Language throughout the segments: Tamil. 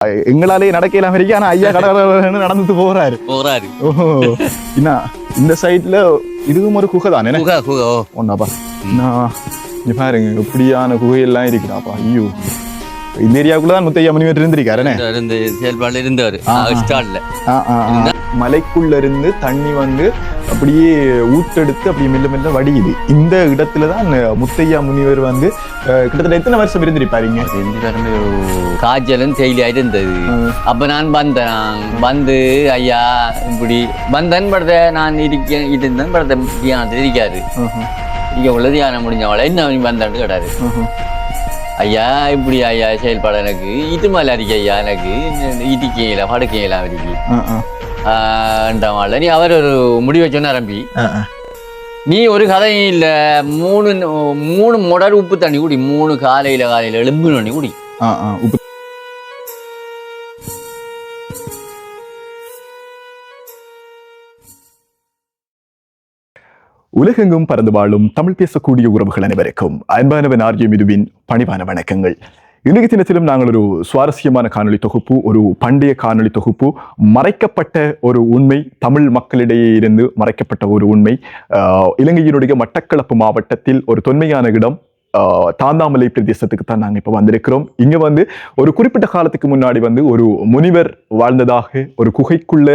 எங்களாலே நடக்கலாம் வரைக்கும் ஆனா ஐயா கடற்கரை நடந்துட்டு போறாரு. போறாரு. ஓஹோ என்ன இந்த சைட்ல இதுவும் ஒரு குகை தானே? குகை குகை ஒன்னாப்பா நான் பாருங்க எப்படியான குகையெல்லாம் இருக்குடாப்பா. ஐயோ. இந்த ஏரியாவுக்குள்ள தான் முத்தையா மணிவர் இருந்திருக்காருனே இந்த இருந்து செயல்பாடு இருந்தவர் ஆ. மலைக்குள்ள இருந்து தண்ணி வந்து அப்படியே ஊட்டெடுத்து அப்படியே மெல்ல மெல்ல வடியுது இந்த இடத்துல தான் முத்தையா முனிவர் வந்து கிட்டத்தட்ட எத்தனை வருஷம் இருந்திருப்பாருங்க காய்ச்சலும் செயலி இருந்தது அப்ப நான் வந்தேன் வந்து ஐயா இப்படி வந்தேன் படத்தை நான் இருக்கேன் இருந்தேன் படத்தை தியானத்தில் இருக்காரு இங்க உள்ள தியானம் முடிஞ்சவளை அவன் வந்தான்னு கேட்டாரு ஐயா இப்படி ஐயா செயல்பாடு எனக்கு. இது மேல இருக்கு ஐயா எனக்கு. இடிக்கையில படுக்கையில ஆண்டவாள் நீ அவர் ஒரு முடிவை சொன்ன ஆரம்பி நீ ஒரு கதையும் இல்ல. மூணு மூணு முடர் உப்பு தண்ணி குடி. மூணு காலையில காலையில எலும்பு தண்ணி குடி. உப்பு உலகெங்கும் பறந்து வாழும் தமிழ் பேசக்கூடிய உறவுகள் அனைவருக்கும் அன்பானவன் ஆர்ஜியம் இதுவின் பணிவான வணக்கங்கள். இன்றைய தினத்திலும் நாங்கள் ஒரு சுவாரஸ்யமான காணொலி தொகுப்பு ஒரு பண்டைய காணொலி தொகுப்பு மறைக்கப்பட்ட ஒரு உண்மை தமிழ் மக்களிடையே இருந்து மறைக்கப்பட்ட ஒரு உண்மை இலங்கையினுடைய மட்டக்களப்பு மாவட்டத்தில் ஒரு தொன்மையான இடம் தாந்தாமலை பிரதேசத்துக்கு தான் நாங்கள் இப்போ வந்திருக்கிறோம். இங்க வந்து ஒரு குறிப்பிட்ட காலத்துக்கு முன்னாடி வந்து ஒரு முனிவர் வாழ்ந்ததாக ஒரு குகைக்குள்ள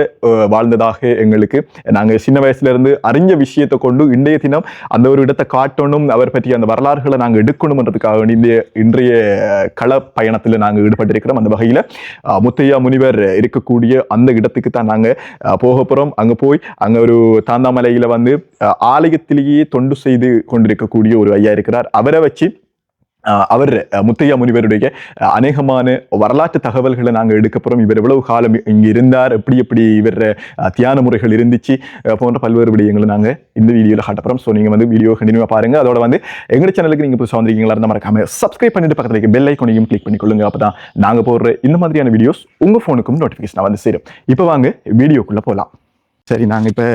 வாழ்ந்ததாக எங்களுக்கு நாங்கள் சின்ன வயசுல இருந்து அறிஞ்ச விஷயத்தை கொண்டு இன்றைய தினம் அந்த ஒரு இடத்தை காட்டணும் அவர் பற்றிய அந்த வரலாறுகளை நாங்கள் எடுக்கணும்ன்றதுக்காக வேண்டி இந்த இன்றைய கள பயணத்தில் நாங்கள் ஈடுபட்டிருக்கிறோம் அந்த வகையில். முத்தையா முனிவர் இருக்கக்கூடிய அந்த இடத்துக்கு தான் நாங்கள் போக போகிறோம் அங்கே போய் அங்கே ஒரு தாந்தாமலையில் வந்து ஆலயத்திலேயே தொண்டு செய்து கொண்டிருக்கக்கூடிய ஒரு ஐயா இருக்கிறார். அவரை வச்சு அவர் முத்தையா முனிவருடைய அநேகமான வரலாற்று தகவல்களை நாங்கள் எடுக்க இவர் எவ்வளவு காலம் இங்கே இருந்தார் எப்படி எப்படி இவர் தியான முறைகள் இருந்துச்சு போன்ற பல்வேறு விடயங்களை நாங்கள் இந்த வீடியோவில் காட்டப்புறம் ஸோ நீங்கள் வந்து வீடியோ கண்டினியூவாக பாருங்க. அதோட வந்து எங்க சேனலுக்கு நீங்கள் புதுசாக வந்திருக்கீங்களா இருந்தால் மறக்காம சப்ஸ்கிரைப் பண்ணிட்டு பக்கத்தில் பெல் ஐக்கோனையும் கிளிக் பண்ணிக்கொள்ளுங்க. அப்போ தான் நாங்கள் போடுற இந்த மாதிரியான வீடியோஸ் உங்கள் ஃபோனுக்கும் நோட்டிஃபிகேஷன் வந்து சேரும். இப்போ வாங்க வீடியோக்குள்ளே போகலாம் சரி நாங்கள் இப்போ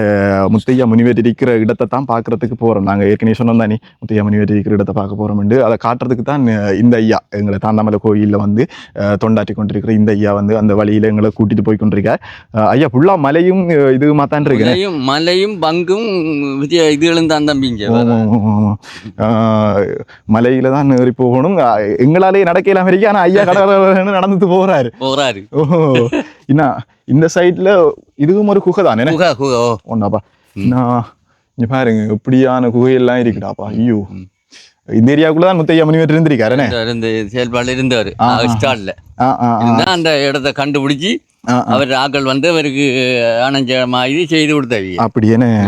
முத்தையா முனிவர் இருக்கிற இடத்தை தான் பார்க்கறதுக்கு போகிறோம் நாங்கள் ஏற்கனவே சொன்னோம் தானே முத்தையா முனிவர் இருக்கிற இடத்தை பார்க்க போகிறோம்ண்டு அதை காட்டுறதுக்கு தான் இந்த ஐயா எங்களை தாந்தாமலை கோயிலில் வந்து தொண்டாற்றி கொண்டிருக்கிற இந்த ஐயா வந்து அந்த வழியில் எங்களை கூட்டிட்டு போய் கொண்டிருக்கார். ஐயா ஃபுல்லாக மலையும் அஹ், இதுவுமா தான் இருக்கு. மலையும் பங்கும் விஜய இதுகளும் தான் தம்பிங்க மலையில தான் ஏறி போகணும். எங்களாலே நடக்கலாம் வரைக்கும் ஆனால் ஐயா கடற்கரை நடந்துட்டு போறாரு போறாரு ஓஹோ என்ன இந்த சைட்ல இதுவும் ஒரு குகை தானே குகை குகை ஓ ஒன்னாப்பா நான் இங்க பாருங்க எப்படியான குகையெல்லாம் இருக்குடாப்பா ஐயோ இந்த ஏரியாவுக்குள்ள தான் முத்தையா முனிவர் இருந்திருக்காருனே இந்த இருந்து செயல்பாடு இருந்தவர் ஆ, ஆ. ஸ்டார்ட்ல ஆ ஆ ஆ, இருந்தா அந்த இடத்தை கண்டுபிடிச்சி. அவர் ஆக்கள் வந்து அவருக்கு அணைஞ்ச மாதிரி செய்து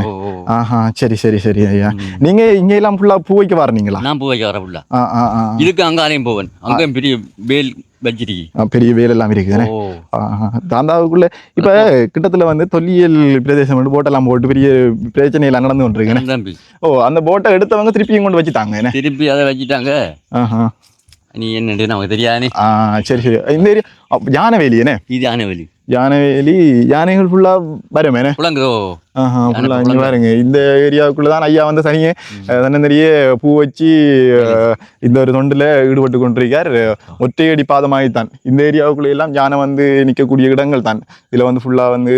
ஓ, ஓ. ஆஹா சரி சரி சரி ஐயா. நீங்க இங்க எல்லாம் ஃபுல்லா பூ வைக்க வரீங்களா நான் வரப்புள்ள ஆ. ஆ ஆ இதுக்கு அங்காலையும் போவேன். அங்கேயும் பெரிய வேல் வச்சிருக்கி. ஆ, பெரிய வேலெல்லாம் இருக்குதுனே ஓ. ஆஹா. தாந்தாவுக்குள்ள இப்ப கிட்டத்துல வந்து தொல்லியல் பிரதேசம் வந்து போட்டெல்லாம் போட்டு பெரிய பிரச்சனை எல்லாம் நடந்து. கொண்டிருக்கேன் ஓ அந்த போட்டை எடுத்தவங்க திருப்பியும் கொண்டு வச்சுட்டாங்க திருப்பி அதை வச்சிட்டாங்க. நீ என்னண்டு நமக்கு தெரியாதே ஆ சரி சரி இந்த யானைவேலி என்ன இது ஆனவலி யானைவேலி யானைகள் ஃபுல்லா வருமேனே புலங்கோ ஆஹா யானை ஃபுல்லா இங்க குளங்கள். பாருங்க இந்த ஏரியாவுக்குள்ள தான் ஐயா வந்து தனியே தன்னந்தனியே பூ வச்சு இந்த ஒரு தொண்டுல ஈடுபட்டு கொண்டிருக்கார் ஒற்றையடி பாதமாகித்தான் இந்த ஏரியாவுக்குள்ள எல்லாம் யானை வந்து நிக்கக்கூடிய இடங்கள் தான் இதுல வந்து ஃபுல்லா வந்து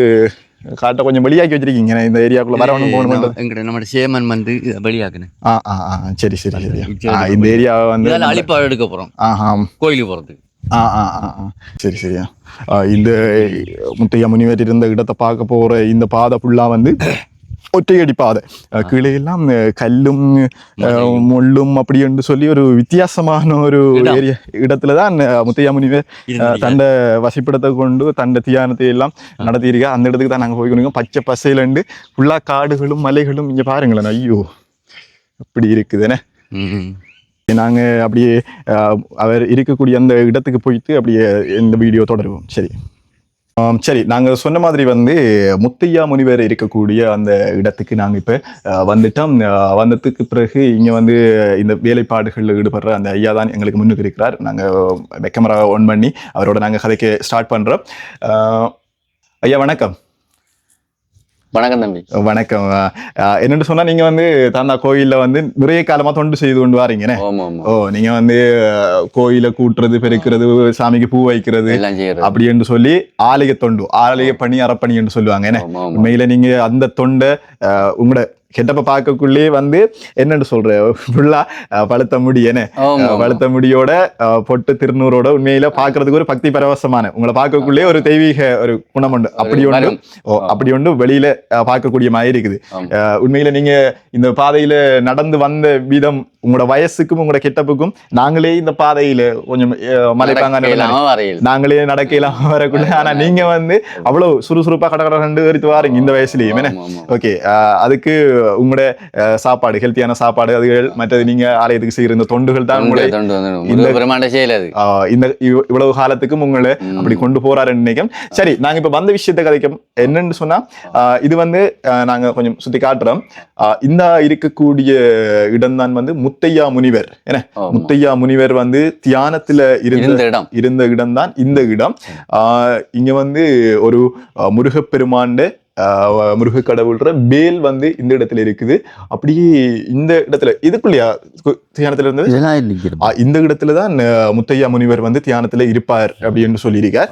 காட்ட கொஞ்சம் வெளியாக்கி வச்சிருக்கீங்க. இந்த ஏரியாவுக்குள்ள வரணும் போகணும் எங்கிட்ட நம்ம சேமன் வந்து வெளியாக்குனேன் ஆ ஆ ஆ சரி சரி சரி. இந்த ஏரியாவை வந்து இதால அழிப்பாடு எடுக்க போறோம். ஆஹா. கோயிலுக்கு போறதுக்கு. ஆ ஆ ஆ. சரி சரியா. இந்த முத்தையா முனிவர் இருந்த இடத்தை பார்க்க போற இந்த பாதை ஃபுல்லா வந்து ஒற்றையடி பாதை அ, கீழே எல்லாம் அ, கல்லும் முள்ளும் அப்படி என்று சொல்லி ஒரு வித்தியாசமான ஒரு. ஏரியா இடத்துல தான் அ, முத்தையா முனிவர். தண்ட வசிப்பிடத்தை கொண்டு தண்ட தியானத்தை எல்லாம் நடத்தியிருக்கா அந்த இடத்துக்கு தான் நாங்கள் போய்க்கணும் பச்சை பசையிலண்டு ஃபுல்லா காடுகளும் மலைகளும் இங்க பாருங்களேன். ஐயோ அப்படி இருக்குதுன்னு. நாங்க அப்படியே அவர் இருக்கக்கூடிய அந்த இடத்துக்கு போயிட்டு அப்படியே இந்த வீடியோ தொடருவோம். சரி. சரி நாங்கள் சொன்ன மாதிரி வந்து முத்தையா முனிவர் இருக்கக்கூடிய அந்த இடத்துக்கு நாங்கள் இப்போ வந்துட்டோம். வந்ததுக்கு பிறகு இங்கே வந்து இந்த வேலைப்பாடுகளில் ஈடுபடுற அந்த ஐயா தான் எங்களுக்கு முன்னுக்கு இருக்கிறார் நாங்கள் கேமரா ஆன் பண்ணி அவரோட நாங்கள் கதைக்கு ஸ்டார்ட் பண்ணுறோம் ஐயா வணக்கம். வணக்கம் தம்பி. வணக்கம். என்னன்னு சொன்னா நீங்க வந்து தாந்தா கோயில்ல வந்து நிறைய காலமா தொண்டு செய்து கொண்டு வாரீங்கண்ணே ஓ நீங்க வந்து கோயிலை கூட்டுறது பெருக்கிறது சாமிக்கு பூ வைக்கிறது அப்படி என்று சொல்லி ஆலய தொண்டு ஆலய பணி அறப்பணி என்று சொல்லுவாங்க என்ன உண்மையில நீங்க அந்த தொண்டை உங்களோட கெட்டப்ப பார்க்கக்குள்ளே வந்து என்னன்னு சொல்ற? ஃபுல்லா பழுத்த முடி என்ன ஆமா அஹ், ஆமா. பழுத்த முடியோட பொட்டு திருநூறோட உண்மையில பாக்குறதுக்கு ஒரு பக்தி பரவசமான. உங்களை பார்க்கக்குள்ளே ஒரு தெய்வீக ஒரு குணம் உண்டு அப்படி ஒன்று. ஓ அப்படி ஒன்று வெளியில பார்க்கக்கூடிய மாதிரி இருக்குது. உண்மையில நீங்க இந்த பாதையில நடந்து வந்த விதம் உங்களோட வயசுக்கும் உங்களோட கெட்டப்புக்கும் நாங்களே இந்த பாதையில கொஞ்சம் வரையில். நாங்களே நடக்கலாம் வரக்குள்ள. ஆனா நீங்க வந்து அவ்வளவு சுறுசுறுப்பா கட கட கண்டு வரித்து வாரீங்க இந்த வயசுலயும். ஓகே அதுக்கு உங்களோட சாப்பாடு ஹெல்த்தியான சாப்பாடு அதுகள் மற்றது நீங்க ஆலயத்துக்கு செய்யற இந்த தொண்டுகள் தான் உங்களை இந்த இவ்- இவ்வளவு காலத்துக்கும் உங்களை. அப்படி கொண்டு போறாருன்னு நினைக்கும் சரி நாங்க இப்ப வந்த விஷயத்தை கதைக்கும் என்னன்னு சொன்னா இது வந்து நாங்க கொஞ்சம் சுத்தி காட்டுறோம். இந்த இருக்கக்கூடிய இடம்தான் வந்து முத்தையா முனிவர். என்ன. முத்தையா முனிவர் வந்து தியானத்துல இருந்த இருந்த இடம். இருந்த இடம்தான் இந்த இடம். இங்க வந்து ஒரு முருகப்பெருமாண்ட முருக கடவுள்ற வேல் வந்து இந்த இடத்துல இருக்குது. அப்படியே இந்த இடத்துல இதுக்குள்ளயா தியானத்துல இருந்தது? இந்த இடத்துல தான் முத்தையா முனிவர் வந்து தியானத்துல இருப்பார் அப்படின்னு சொல்லியிருக்கார்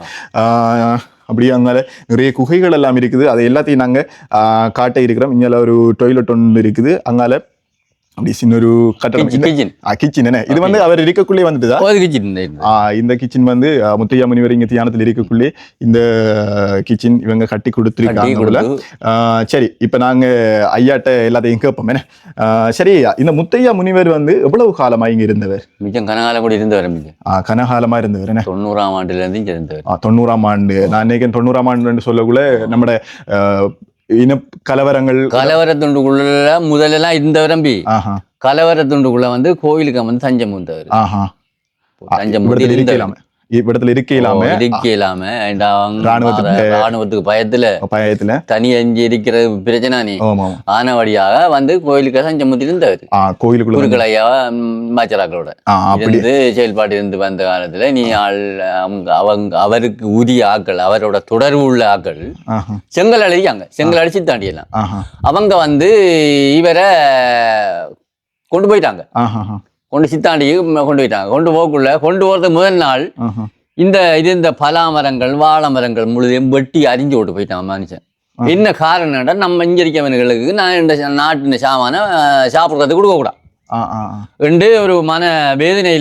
அப்படியே அங்கால நிறைய குகைகள் எல்லாம் இருக்குது. அதை எல்லாத்தையும் நாங்க ஆஹ், காட்ட இருக்கிறோம். இங்கால ஒரு டொய்லெட் ஒன்று இருக்குது. அங்கால அப்படி சின்ன ஒரு கட்டடம் இந்த- கிச்சன் என்ன இது வந்து அவர் இருக்கக்குள்ளே வந்துட்டுதா? கிச்சன் இந்த கிச்சன் வந்து முத்தையா முனிவர் இங்க தியானத்தில் இருக்கக்குள்ளே இந்த கிச்சன் இவங்க கட்டி கொடுத்துருக்காங்க சரி இப்ப நாங்க ஐயாட்ட எல்லாத்தையும் கேட்போம் என்ன? சரி இந்த முத்தையா முனிவர் வந்து எவ்வளவு காலமா இங்க இருந்தவர்? மிச்சம் கனகாலம் கூட இருந்தவர் கனகாலமா இருந்தவர் என்ன? தொண்ணூறாம் ஆண்டுல இருந்து இருந்தவர். தொண்ணூறாம் ஆண்டு. நான் நினைக்கிறேன் தொண்ணூறாம் ஆண்டுன்னு சொல்லக்குள்ள நம்மட ஆ, இன கலவரங்கள் கலவர துண்டுக்குள்ள முதல்ல எல்லாம் இருந்தவர் தம்பி ஆஹா. கலவர துண்டுக்குள்ள வந்து கோயிலுக்கு வந்து தஞ்சம் வந்தவர். தஞ்சம் இவ்விடத்துல வந்து இருக்க இல்லாம இருக்க இல்லாம ராணுவத்துக்கு- ராணுவத்துக்கு பயத்துல பயத்துல. தனி அஞ்சு இருக்கிற பிரச்சனை நீ. ஆமா ஆனவடியாக வந்து கோயிலுக்கு தஞ்சம் வந்து இருந்தவர் கோயிலுக்குள்ள குருக்களையா மாச்சராக்களோட. இருந்து செயல்பாடு இருந்து வந்த காலத்துல நீ ஆள் அவங்க அவருக்கு உரிய ஆக்கள் அவரோட தொடர்பு உள்ள ஆக்கள் செங்கல் அடிக்காங்க செங்கல் அடிச்சு தாண்டியெல்லாம். அவங்க வந்து இவரை கொண்டு போயிட்டாங்க. கொண்டு சித்தாண்டி கொண்டு போயிட்டாங்க. கொண்டு போக்குள்ள கொண்டு போறதுக்கு முதல் நாள் இந்த இது இந்த பலா மரங்கள் வாழை மரங்கள் முழுதையும் வெட்டி அறிஞ்சு விட்டு போயிட்டான் மனுஷன். என்ன காரணம்டா நம்ம இங்க இருக்கவனுங்களுக்கு நான் இந்த நாட்டின் சாமான சாப்பிட்றதுக்கு கொடுக்க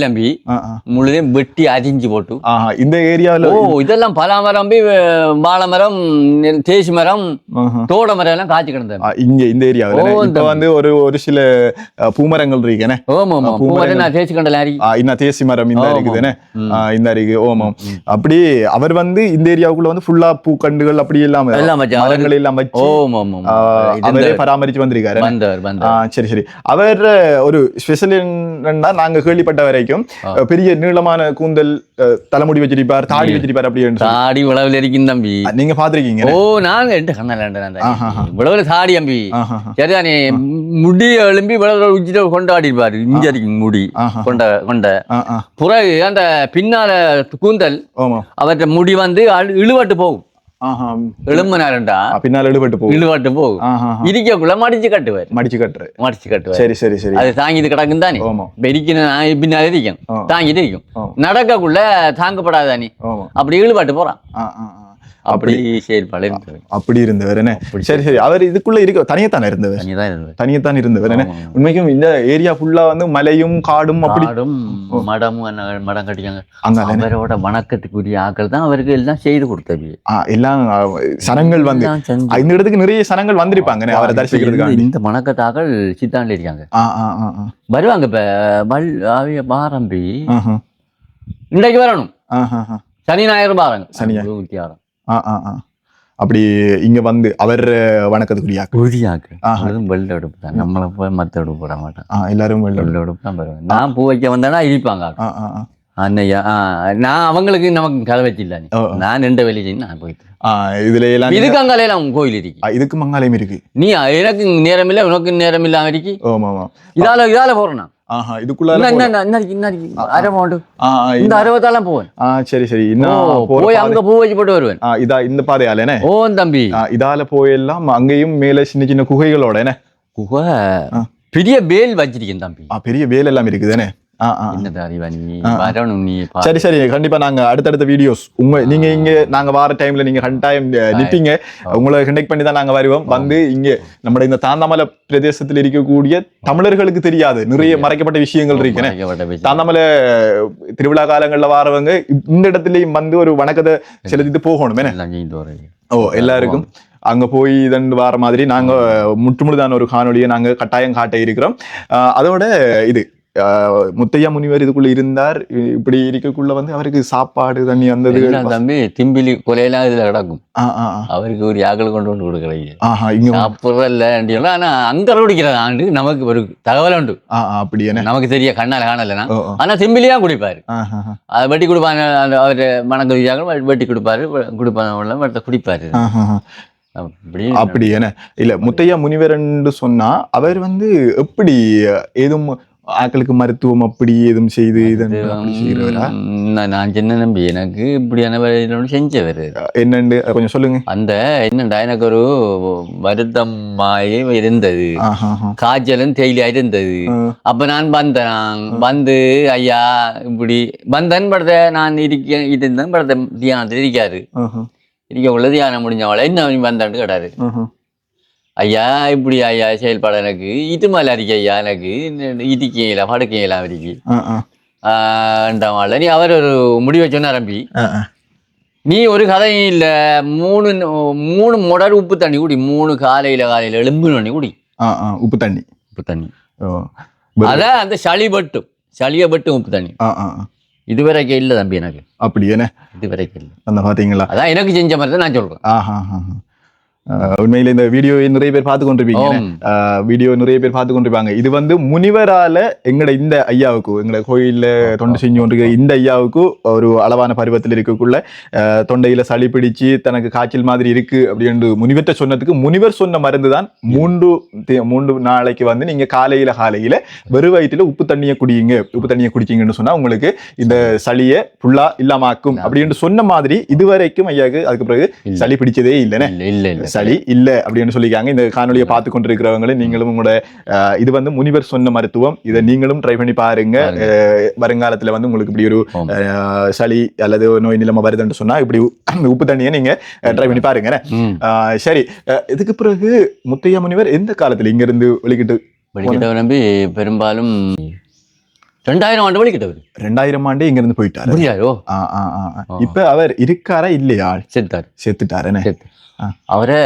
நம்பி ஆ, ஆ. முழுதையும் வெட்டி அறிஞ்சு போட்டு ஆஹா இந்த ஏரியாவில் ஓ இதெல்லாம் பலா மரம் போய் வாழை மரம் தேசி மரம் தோட மரம் எல்லாம் காய்ச்சி கிடந்தது இங்க இந்த ஏரியாவில் இப்ப வந்து ஒரு ஒரு சில பூமரங்கள் இருக்கேனே ஓமா ஆமா பூ பூமரம் மரம். நான் தேசி கண்டல தேசி மரம் இந்த ம். இந்த இருக்கு ஓமம். அப்படி அவர் வந்து இந்த ஏரியாவுக்குள்ள வந்து ஃபுல்லா பூக்கண்டுகள் அப்படி இல்லாம எல்லாம் வச்சு மரங்கள் எல்லாம் வச்சு ஓமா ஆமா ஆ, இது அவரே பராமரிச்சு வந்திருக்காரு சரி சரி அவர் ஒரு ஸ்பெஷல் என்னன்னா நாங்க கேள்விப்பட்ட வரைக்கும் பெரிய நீளமான கூந்தல் தலைமுடி வச்சிருப்பார் தாடி வச்சிருப்பார் அப்படி என்று. சொல்லி. தாடி விளவில் இருக்கும் தம்பி. நீங்க பாத்திருக்கீங்க ஓ நான் ஆஹா. விளவில் தாடி அம்பி சரிதானே முடி எழும்பி விளவில் உச்சிட்டு கொண்டாடி இருப்பாரு இங்க இருக்கு முடி கொண்ட கொண்ட. பிறகு அந்த பின்னால கூந்தல் அவற்றை முடி வந்து இழுவட்டு போகும். ஆ, பின்னால இழுபட்டு போகும். இழுவட்டு போகும். ஆஹா இருக்கக்குள்ள மடிச்சு கட்டுவார். மடிச்சு கட்டுற மடிச்சு கட்டுவார். சரி சரி சரி. அது தாங்கிட்டு கிடக்கும் தானே இருக்கணும் நான் பின்னால இருக்கும் ஆ. தாங்கிட்டு இருக்கும். நடக்கக்குள்ள தாங்கப்படாதானே? அப்படி இழுபாட்டு போறான். அப்படி செயல்பாடு இருந்தது. அப்படி இருந்தவர் என்ன? சரி சரி. அவர் இதுக்குள்ள இருக்க தனியத்தானே இருந்தவர். தனியத்தான் இருந்தவர். என்ன. உண்மைக்கும் இந்த ஏரியா ஃபுல்லா வந்து மலையும் காடும் அப்படி மடமும் மடம் கட்டிக்காங்க அங்க அவரோட வணக்கத்துக்குரிய ஆக்கள் தான் அவருக்கு எல்லாம் செய்து கொடுத்தது. எல்லாம் சனங்கள் வந்து இந்த இடத்துக்கு நிறைய சனங்கள் வந்திருப்பாங்க அவரை இப்ப தரிசிக்கிறதுக்காண்டி. இந்த- வணக்கத்தாக்கள் சித்தாண்டில் இருக்காங்க. வருவாங்க இப்ப மல் அவைய பாரம்பி. இன்றைக்கு வரணும். சனி ஞாயிறு பாருங்க. சனி வித்தியாரம் ஆ ஆ ஆ. அப்படி இங்க வந்து அவர் வணக்கத்துக்குரிய. உறுதியாக்கு. அதுவும் வெள்ள எடுப்பு தான் நம்மளை போய் மத்த எடுப்பு போட மாட்டேன் ஆ எல்லாரும் வெள்ள- வெள்ள எடுப்பு தான் வருவேன் நான் பூ வைக்க வந்தேன்னா ஆ. அன்னையா நான் அவங்களுக்கு நமக்கு கதை வச்சில்ல நீ. ஓ. நான் ரெண்டு வெளியே செஞ்சு நான் போயிட்டேன் ஆ, இதுல எல்லாம் இதுக்கு அங்காலையில அவங்க கோயில் இருக்கு. இதுக்கு மங்காலயம் இருக்கு. நீ எனக்கு நேரம் இல்லை உனக்கு நேரம் இல்லாம இருக்கு. ஓமா ஆமா. இதால இதால போறேன்? ஆஹா இதுக்குள்ள இந்த அறுபத்தாலாம் போவேன். சரி சரி. போய் அங்க பூ வச்சு போட்டு வருவேன் இதா இந்த பாதையால ஓ தம்பி. இதால போயெல்லாம் அங்கேயும் மேல சின்ன சின்ன குகைகளோட என்ன? குகை. பெரிய வேல் வச்சிருக்கேன் தம்பி. ஆ, பெரிய வேல் எல்லாம் இருக்குதுன்னு என்னது அறிவா நீ வரணும் நீ சரி சரி. கண்டிப்பா நாங்க அடுத்தடுத்த வீடியோஸ் உங்க நீங்க இங்க நாங்க வார டைம்ல நீங்க கண்டாயம் நிப்பீங்க. உங்களை கண்டெக்ட் பண்ணி தான் நாங்க வருவோம். வந்து இங்க நம்ம இந்த தாந்தாமலை பிரதேசத்தில் இருக்கக்கூடிய தமிழர்களுக்கு தெரியாது. நிறைய மறைக்கப்பட்ட விஷயங்கள் பேச்சு. தாந்தாமலை திருவிழா காலங்கள்ல வாரவங்க இந்த இடத்துலயும் வந்து ஒரு வணக்கத்தை செலுத்திட்டு போகணும் ஓ எல்லாருக்கும். அங்க போய் இதன் வார மாதிரி நாங்க முற்றுமுழுதான ஒரு காணொளியை நாங்க கட்டாயம் காட்ட இருக்கிறோம். அதோட இது. முத்தையா முனிவர் இதுக்குள்ள இருந்தார். இப்படி இருக்கக்குள்ள வந்து அவருக்கு சாப்பாடு தண்ணி எல்லாம் தம்பி? திம்பிலி கொலையெல்லாம் இதுல கிடக்கும். அவருக்கு ஒரு ஆக்கள் கொண்டு வந்து இங்க வந்து- சாப்பிட்றதில்ல ஆனா அங்க குடிக்கிற ஆண்டு நமக்கு ஒரு தகவல் உண்டு. அப்படி என்ன? நமக்கு தெரிய கண்ணால காணலனா. ஆனா திம்பிலியா குடிப்பாரு. வெட்டி கொடுப்பாங்க அந்த அவர் மணக்கவியாக வெட்டி கொடுப்பாரு கொடுப்பாங்க குடிப்பாரு. அப்படி என்ன? இல்ல முத்தையா முனிவர் என்று சொன்னா அவர் வந்து எப்படி ஏதும் ஆட்களுக்கு மருத்துவம் அப்படி ஏதும் செய்து நான் சின்ன நம்பி? எனக்கு இப்படியான வேலையில செஞ்சவர் என்னண்டு? கொஞ்சம் சொல்லுங்க. அந்த என்னடா எனக்கு ஒரு வருத்தமாயே இருந்தது. காய்ச்சலும் தேயிலையா இருந்தது. அப்ப நான் வந்தேன் வந்து ஐயா இப்படி. வந்தேன் படுத்த நான் இருக்க இருந்தேன் படுத்த தியானத்தில் இருக்காரு. இருக்க உள்ள தியானம் முடிஞ்சவளை என்ன வந்தான்னு கேட்டாரு. ஐயா இப்படி ஐயா செயல்பாடு எனக்கு. இது மேல இருக்கு ஐயா எனக்கு. இடிக்கையில படுக்கையில இருக்கு நீ அவர் ஒரு முடிவை சொன்ன ஆ. நீ ஒரு கதையும் இல்ல. மூணு மூணு முடர் உப்பு தண்ணி குடி. மூணு காலையில காலையில எலும்பு தண்ணி குடி. உப்பு தண்ணி. உப்பு தண்ணி. அதான் அந்த சளி பட்டும் சளியை பட்டும் உப்பு தண்ணி. இதுவரைக்கும் இல்லை தம்பி எனக்கு. அப்படி என்ன இதுவரைக்கும் இல்லை. அந்த பாத்தீங்களா? அதான் எனக்கு செஞ்ச மாதிரி தான் நான் ஆஹா. ஆஹ். உண்மையில இந்த வீடியோ நிறைய பேர் பார்த்து கொண்டிருப்பீங்க. வீடியோ நிறைய பேர் பார்த்து கொண்டிருப்பாங்க. இது வந்து முனிவரால எங்கட இந்த ஐயாவுக்கு எங்கட கோயில்ல தொண்டு செஞ்சு கொண்டிருக்கிற இந்த ஐயாவுக்கு ஒரு அளவான பருவத்தில் இருக்கக்குள்ள தொண்டையில சளி பிடிச்சு தனக்கு காய்ச்சல் மாதிரி இருக்கு அப்படின்னு முனிவர்கிட்ட சொன்னதுக்கு முனிவர் சொன்ன மருந்து தான் மூன்று மூன்று நாளைக்கு வந்து நீங்க காலையில காலையில வெறு வயிற்றுல உப்பு தண்ணியை குடியுங்க உப்பு தண்ணியை குடிச்சீங்கன்னு சொன்னா உங்களுக்கு இந்த சளியை ஃபுல்லா இல்லாமாக்கும் அப்படின்னு சொன்ன மாதிரி இதுவரைக்கும் ஐயாவுக்கு அதுக்கு பிறகு. சளி பிடிச்சதே இல்லைன்னு. இல்ல இல்ல இல்ல. சளி இல்ல அப்படின்னு சொல்லிக்காங்க இந்த காணொலியை பார்த்து கொண்டிருக்கிறவங்களும் நீங்களும் உங்களோட இது வந்து முனிவர் சொன்ன மருத்துவம். இதை நீங்களும் ட்ரை பண்ணி பாருங்க. வருங்காலத்துல வந்து உங்களுக்கு இப்படி ஒரு சளி அல்லது நோய் நிலைமை வருதுன்னு சொன்னா இப்படி உப்பு தண்ணியை நீங்க ட்ரை பண்ணி பாருங்க. சரி. இதுக்கு பிறகு முத்தையா முனிவர் எந்த காலத்துல இங்க இருந்து வெளிக்கிட்டு வெளிக்கிட்டவர் நம்பி பெரும்பாலும் ரெண்டாயிரம் ஆண்டு வெளிக்கிட்டவர் ரெண்டாயிரம் ஆண்டே இங்க இருந்து போயிட்டாரு ஆ. இப்ப அவர் இருக்காரா இல்லையா? செத்தார் செத்துட்டாருன்னு செத்து ஆ. அவரை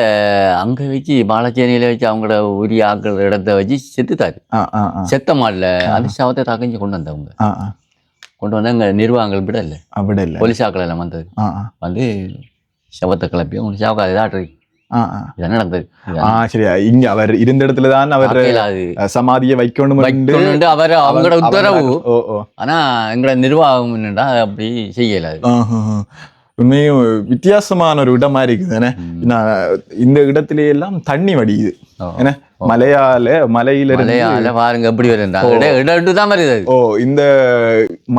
அங்க வச்சு பாலச்சேனியில வச்சு அவங்களோட உரிய ஆக்கள் இடத்த வச்சு செத்துட்டாரு செத்த மாடல அந்த சவத்தை தகஞ்சு கொண்டு வந்தவங்க. கொண்டு வந்தா அங்க நிர்வாகங்கள் விட இல்லை அப்படி இல்ல போலீஸ் ஆக்கள் எல்லாம் வந்தது. வந்து சவத்தை கிளப்பி அவங்க சவக்காத ஆ. இதான் நடந்தது ஆ சரி இங்க அவர் இருந்த இடத்துல தான் அவர் சமாதியை வைக்கணும் அவர் அவங்களோட உத்தரவு ஆனா எங்களோட நிர்வாகம் என்னடா அப்படி செய்யலாது உண்மையும் வித்தியாசமான ஒரு இடமா இருக்குது நான் இந்த இடத்திலே எல்லாம் தண்ணி வடியுது. என்ன? மலையால மலையில இருந்து மலையால பாருங்க எப்படி வருது. ஓ இந்த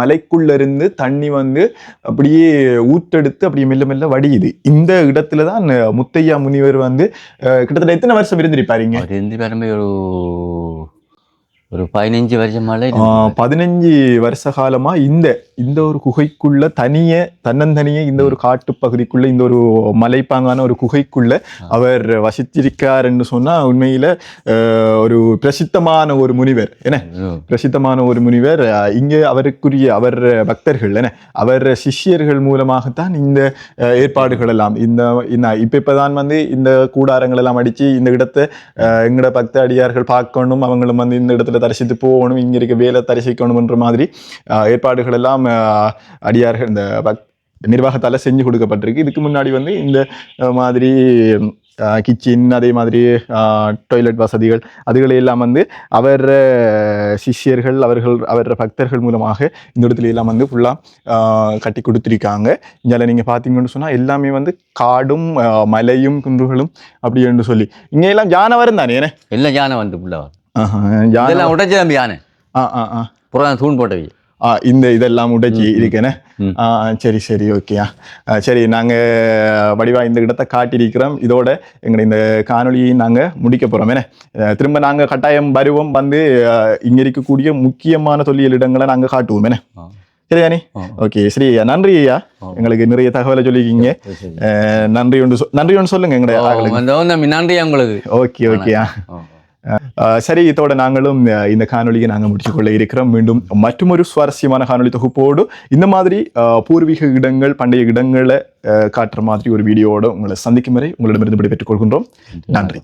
மலைக்குள்ள இருந்து தண்ணி வந்து அப்படியே ஊத்தெடுத்து அப்படியே மெல்ல மெல்ல வடியுது. இந்த இடத்துல தான் முத்தையா முனிவர் வந்து கிட்டத்தட்ட எத்தனை வருஷம் இருந்திருப்பாருங்க? அவர் இருந்து பெருமை ஒரு ஒரு பதினஞ்சு வருஷமால பதினஞ்சு வருஷ காலமா இந்த இந்த ஒரு குகைக்குள்ள தனிய தன்னந்தனியே இந்த ஒரு காட்டு பகுதிக்குள்ள இந்த ஒரு மலைப்பாங்கான ஒரு குகைக்குள்ள அவர் வசித்திருக்காருன்னு சொன்னா உண்மையில ஒரு பிரசித்தமான ஒரு முனிவர். என்ன? பிரசித்தமான ஒரு முனிவர். இங்கே அவருக்குரிய அவர் பக்தர்கள். என்ன? அவர் சிஷ்யர்கள் மூலமாகத்தான் இந்த ஏற்பாடுகள் எல்லாம் இந்த இப்ப இப்பதான் வந்து இந்த கூடாரங்கள் எல்லாம் அடிச்சு இந்த இடத்தை எங்கட பக்த அடியார்கள் பார்க்கணும் அவங்களும் வந்து இந்த இடத்துல தரிசித்து போகணும் இங்க இருக்க வேலை தரிசிக்கணும்ன்ற மாதிரி ஏற்பாடுகள் எல்லாம் அஹ், அடியார்கள் இந்த நிர்வாகத்தால செஞ்சு கொடுக்கப்பட்டிருக்கு. இதுக்கு முன்னாடி வந்து இந்த மாதிரி கிச்சன் அதே மாதிரி டாய்லெட் வசதிகள் அதுகளை எல்லாம் வந்து அவர் சிஷ்யர்கள் அவர்கள் அவர் பக்தர்கள் மூலமாக இந்த இடத்துல எல்லாம் வந்து ஃபுல்லாக கட்டி கொடுத்துருக்காங்க. இதில் நீங்கள் பார்த்தீங்கன்னு சொன்னால் எல்லாமே வந்து காடும் மலையும் குன்றுகளும் அப்படி என்று சொல்லி. இங்கே எல்லாம் யானை வரும் தானே ஏனே எல்லாம் யானை வந்து. ஆஹா, யானை உடைச்சு யானை. ஆ ஆ ஆ. புறம் தூண் போட்டவை. இந்த இதெல்லாம் உடைச்சி இருக்கேனே? ம். ஆ ஆ, சரி சரி ஓகேயா. சரி நாங்கள் வடிவா இந்த இடத்தை காட்டியிருக்கிறோம். இதோட எங்களை இந்த காணொளியை நாங்கள் முடிக்க போகிறோம் என்ன திரும்ப நாங்கள் கட்டாயம் வருவோம் வந்து இங்க இருக்கக்கூடிய முக்கியமான தொல்லியல் இடங்களை நாங்கள் காட்டுவோம். என்ன. சரியானி ஆ. ஓகே சரி ஐயா நன்றி ஐயா. எங்களுக்கு நிறைய தகவலை சொல்லிக்கிங்க நன்றி ஒன்று நன்றி ஒன்று சொல்லுங்க எங்களுடைய நன்றி உங்களுக்கு? ஓகே ஓகேயா. சரி இதோட நாங்களும் இந்த காணொலியை நாங்கள் முடிச்சுக்கொள்ள இருக்கிறோம் மீண்டும் மற்றும் ஒரு சுவாரஸ்யமான காணொலி தொகுப்போடு இந்த மாதிரி பூர்வீக இடங்கள் பண்டைய இடங்களை காட்டுற மாதிரி ஒரு வீடியோவோட உங்களை சந்திக்கும் வரை உங்களிடமிருந்து விடைபெற்றுக் கொள்கின்றோம் நன்றி